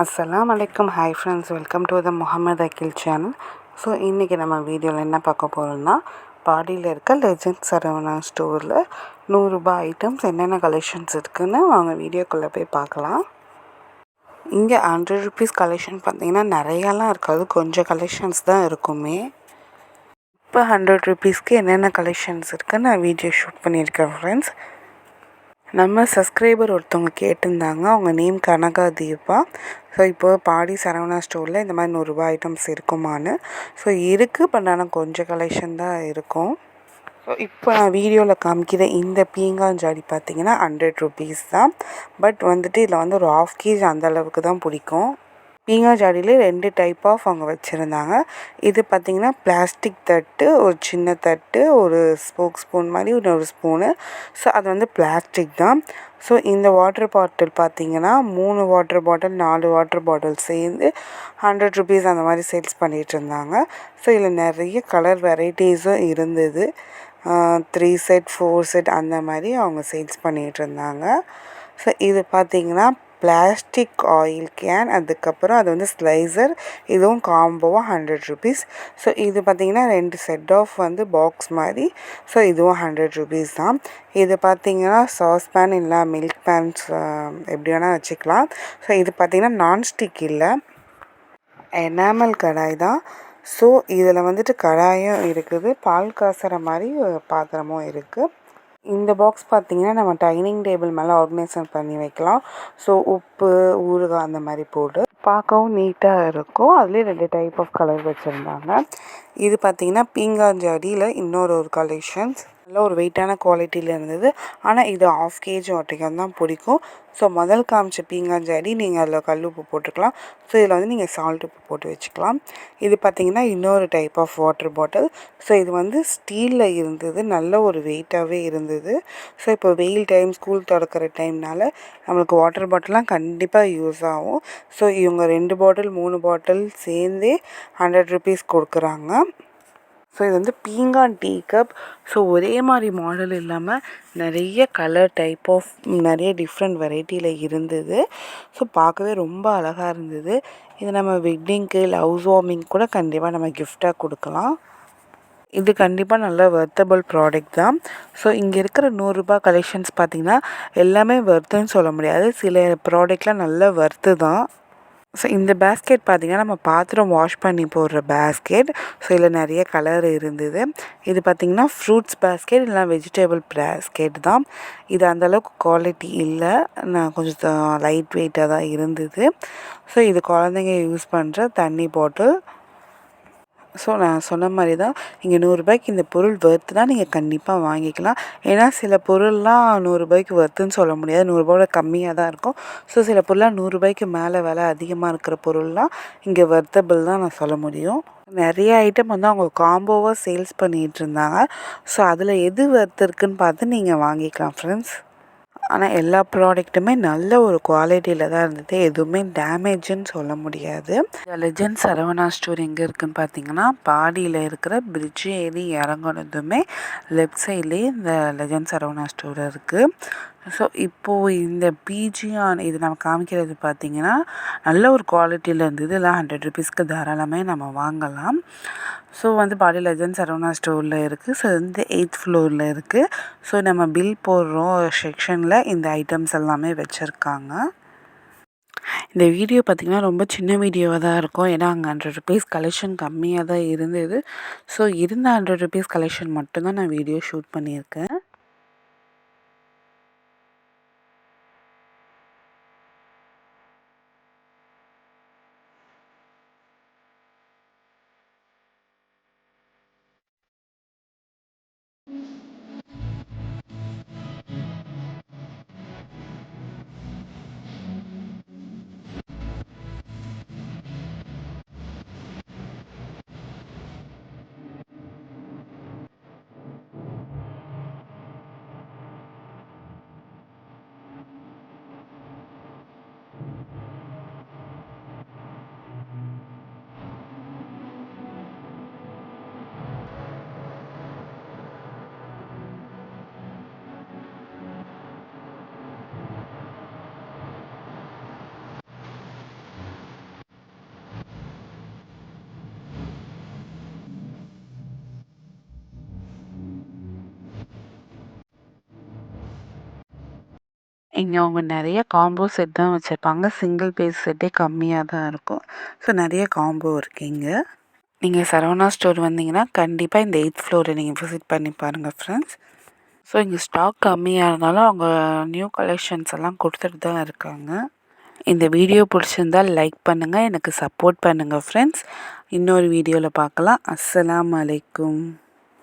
அஸ்ஸலாம் வலைக்கம் hi friends welcome to the Mohammed Akil channel so இன்றைக்கி நம்ம வீடியோவில் என்ன பார்க்க போகிறோம்னா பாடியில் இருக்க லெஜண்ட் சரவணா ஸ்டோரில் நூறுரூபா ஐட்டம்ஸ் என்னென்ன கலெக்ஷன்ஸ் இருக்குதுன்னு அவங்க வீடியோக்குள்ளே போய் பார்க்கலாம். இங்கே ஹண்ட்ரட் ருபீஸ் கலெக்ஷன் பார்த்தீங்கன்னா நிறையாலாம் இருக்காது. கொஞ்சம் கலெக்ஷன்ஸ் தான் இருக்குமே. இப்போ ஹண்ட்ரட் ருபீஸ்க்கு என்னென்ன கலெக்ஷன்ஸ் இருக்குதுன்னு நான் வீடியோ ஷூட் பண்ணியிருக்கேன் ஃப்ரெண்ட்ஸ் நம்ம சப்ஸ்கிரைபர் ஒருத்தவங்க கேட்டிருந்தாங்க. அவங்க நேம் கனகா தீபா ஸோ இப்போ பாடி சரவணா ஸ்டோரில் இந்த மாதிரி நூறுரூபா ஐட்டம்ஸ் இருக்குமான்னு. ஸோ இருக்குது பட் ஆனால் கொஞ்சம் கலெக்ஷன் தான் இருக்கும். ஸோ இப்போ நான் வீடியோவில் காமிக்கிற இந்த பீங்காஞ்சாடி பார்த்தீங்கன்னா ஹண்ட்ரட் ருபீஸ் தான். பட் வந்துட்டு இதில் வந்து ஒரு ஆஃப் கேஜ் அந்தளவுக்கு தான் பிடிக்கும். பீங்கா ஜாடியிலே ரெண்டு டைப் ஆஃப் அவங்க வச்சுருந்தாங்க. இது பார்த்திங்கன்னா பிளாஸ்டிக் தட்டு ஒரு சின்ன தட்டு ஒரு ஸ்போக் ஸ்பூன் மாதிரி ஒரு ஸ்பூனு ஸோ அது வந்து பிளாஸ்டிக் தான். ஸோ இந்த வாட்டர் பாட்டில் பார்த்திங்கன்னா மூணு வாட்டர் பாட்டில் நாலு வாட்டர் பாட்டில் சேர்ந்து ஹண்ட்ரட் ருபீஸ் அந்த மாதிரி சேல்ஸ் பண்ணிகிட்டு இருந்தாங்க. ஸோ இதில் நிறைய கலர் வெரைட்டிஸும் இருந்தது. த்ரீ செட் ஃபோர் செட் அந்த மாதிரி அவங்க சேல்ஸ் பண்ணிகிட்டு இருந்தாங்க. ஸோ இது பார்த்திங்கன்னா பிளாஸ்டிக் ஆயில் கேன் அதுக்கப்புறம் அது வந்து ஸ்லைசர் இதுவும் காம்போவாக ஹண்ட்ரட் ருபீஸ் ஸோ இது பார்த்திங்கன்னா ரெண்டு செட் ஆஃப் வந்து பாக்ஸ் மாதிரி. ஸோ இதுவும் ஹண்ட்ரட் ருபீஸ் தான். இது பார்த்திங்கன்னா சாஸ் பேன் இல்லை மில்க் பேன்ஸ் எப்படி வேணால் வச்சுக்கலாம். ஸோ இது பார்த்திங்கன்னா நான்ஸ்டிக் இல்லை. எனாமல் கடாய் தான். ஸோ இதில் வந்துட்டு கடாயும் இருக்குது பால் காசுற மாதிரி பாத்திரமும் இருக்குது இந்த பாக்ஸ் பார்த்திங்கன்னா நம்ம டைனிங் டேபிள் மேலே ஆர்கனைசர் பண்ணி வைக்கலாம். ஸோ உப்பு ஊறுகாய் அந்த மாதிரி போட்டு பார்க்கவும் நீட்டாக இருக்கும். அதுலேயே ரெண்டு டைப் ஆஃப் கலர் வச்சுருந்தாங்க. இது பார்த்திங்கன்னா பீங்காஞ்சாடியில் இன்னொரு ஒரு கலெக்ஷன்ஸ் நல்ல ஒரு வெயிட்டான குவாலிட்டியில் இருந்தது. ஆனால் இது ஆஃப் கேஜி ஒட்டிக்கம் தான் பிடிக்கும். ஸோ முதல் காமிச்ச பீங்காஞ்சாடி நீங்கள் அதில் கல் உப்பு போட்டுக்கலாம். ஸோ இதில் வந்து நீங்கள் சால்ட் உப்பு போட்டு வச்சுக்கலாம். இது பார்த்திங்கன்னா இன்னொரு type of water bottle so இது வந்து ஸ்டீலில் இருந்தது. நல்ல ஒரு வெயிட்டாகவே இருந்தது. ஸோ இப்போ வெயில் டைம் ஸ்கூல் திறக்கிற டைம்னால நம்மளுக்கு வாட்டர் பாட்டிலாம் கண்டிப்பாக யூஸ் ஆகும். ஸோ இவங்க ரெண்டு பாட்டில் மூணு பாட்டில் சேர்ந்தே ஹண்ட்ரட் ருபீஸ் கொடுக்குறாங்க. ஸோ இது வந்து பீங்கான் டீ கப். ஸோ ஒரே மாதிரி மாடல் இல்லாமல் நிறைய கலர் டைப் ஆஃப் நிறைய டிஃப்ரெண்ட் வெரைட்டியில் இருந்தது. ஸோ பார்க்கவே ரொம்ப அழகாக இருந்தது. இது நம்ம வெட்டிங்க்கு இல்லை ஹவுஸ் வார்மிங் கூட கண்டிப்பாக நம்ம கிஃப்டாக கொடுக்கலாம். இது கண்டிப்பாக நல்ல வர்த்தபிள் ப்ராடக்ட் தான். ஸோ இங்கே இருக்கிற நூறுரூபா கலெக்ஷன்ஸ் பார்த்திங்கன்னா எல்லாமே வர்த்துன்னு சொல்ல முடியாது. சில ப்ராடக்ட்லாம் நல்ல வர்த்து தான். ஸோ இந்த பேஸ்கெட் பார்த்திங்கன்னா நம்ம பாத்திரம் வாஷ் பண்ணி போடுற பேஸ்கெட் ஸோ இதில் நிறைய கலர் இருந்தது. இது பார்த்திங்கன்னா ஃப்ரூட்ஸ் பேஸ்கெட் இல்லைனா வெஜிடபிள் பேஸ்கெட் தான். இது அந்தளவுக்கு குவாலிட்டி இல்லை. நான் கொஞ்சம் லைட் வெயிட்டாக தான் இருந்தது. ஸோ இது குழந்தைங்க யூஸ் பண்ணுற தண்ணி பாட்டில் ஸோ நான் சொன்ன மாதிரி தான் இங்கே நூறுரூபாய்க்கு இந்த பொருள் வர்த்துனா நீங்கள் கண்டிப்பாக வாங்கிக்கலாம். ஏன்னா சில பொருள்லாம் நூறுரூபாய்க்கு வர்த்துன்னு சொல்ல முடியாது. நூறுரூபாவோட கம்மியாக தான் இருக்கும். ஸோ சில பொருள்லாம் நூறுரூபாய்க்கு மேலே விலை அதிகமாக இருக்கிற பொருள்லாம் இங்கே வர்த்தபிள் தான் நான் சொல்ல முடியும். நிறைய ஐட்டம் வந்து அவங்க காம்போவாக சேல்ஸ் பண்ணிகிட்டு இருந்தாங்க. ஸோ அதில் எது வர்த்து இருக்குன்னு பார்த்து நீங்கள் வாங்கிக்கலாம் ஃப்ரெண்ட்ஸ் ஆனால் எல்லா ப்ராடக்ட்டுமே நல்ல ஒரு குவாலிட்டியில் தான் இருந்தது. எதுவுமே டேமேஜுன்னு சொல்ல முடியாது. லெஜண்ட் சரவணா ஸ்டோர் எங்கே இருக்குதுன்னு பார்த்தீங்கன்னா பாடியில் இருக்கிற பிரிட்ஜ் ஏறி இறங்குனதுமே லெஃப்ட் சைட்லேயே இந்த லெஜண்ட் சரவணா ஸ்டோர் இருக்குது ஸோ இப்போது இந்த பிஜியான் இது நம்ம காமிக்கிறது பார்த்திங்கன்னா நல்ல ஒரு குவாலிட்டியில் இருந்தது இல்லை ஹண்ட்ரட் ருபீஸ்க்கு தாராளமே நம்ம வாங்கலாம். ஸோ வந்து பாடி லெஜன் சரவணா ஸ்டோரில் இருக்குது ஸோ வந்து எயித் ஃப்ளோரில் இருக்குது ஸோ நம்ம பில் போடுறோம். செக்ஷனில் இந்த ஐட்டம்ஸ் எல்லாமே வச்சுருக்காங்க. இந்த வீடியோ பார்த்திங்கன்னா ரொம்ப சின்ன வீடியோவாக தான் இருக்கும். ஏன்னா அங்கே ஹண்ட்ரட் ருபீஸ் கலெக்ஷன் கம்மியாக தான் இருந்தது. ஸோ இருந்த ஹண்ட்ரட் ருபீஸ் கலெக்ஷன் மட்டும்தான் நான் வீடியோ ஷூட் பண்ணியிருக்கேன். இங்கே அவங்க நிறைய காம்போ செட் தான் வச்சுருப்பாங்க. சிங்கிள் பேஸ் செட்டே கம்மியாக தான் இருக்கும். ஸோ நிறைய காம்போ இருக்குது இங்கே. நீங்கள் சரவணா ஸ்டோர் வந்தீங்கன்னா கண்டிப்பாக இந்த எயித் ஃப்ளோரை நீங்கள் விசிட் பண்ணி பாருங்கள் ஃப்ரெண்ட்ஸ் ஸோ இங்கே ஸ்டாக் கம்மியாக இருந்தாலும் அவங்க நியூ கலெக்ஷன்ஸ் எல்லாம் கொடுத்துட்டு தான் இருக்காங்க. இந்த வீடியோ பிடிச்சிருந்தால் லைக் பண்ணுங்கள் எனக்கு சப்போர்ட் பண்ணுங்கள் ஃப்ரெண்ட்ஸ் இன்னொரு வீடியோவில் பார்க்கலாம். அஸ்லாம் அலைக்கும்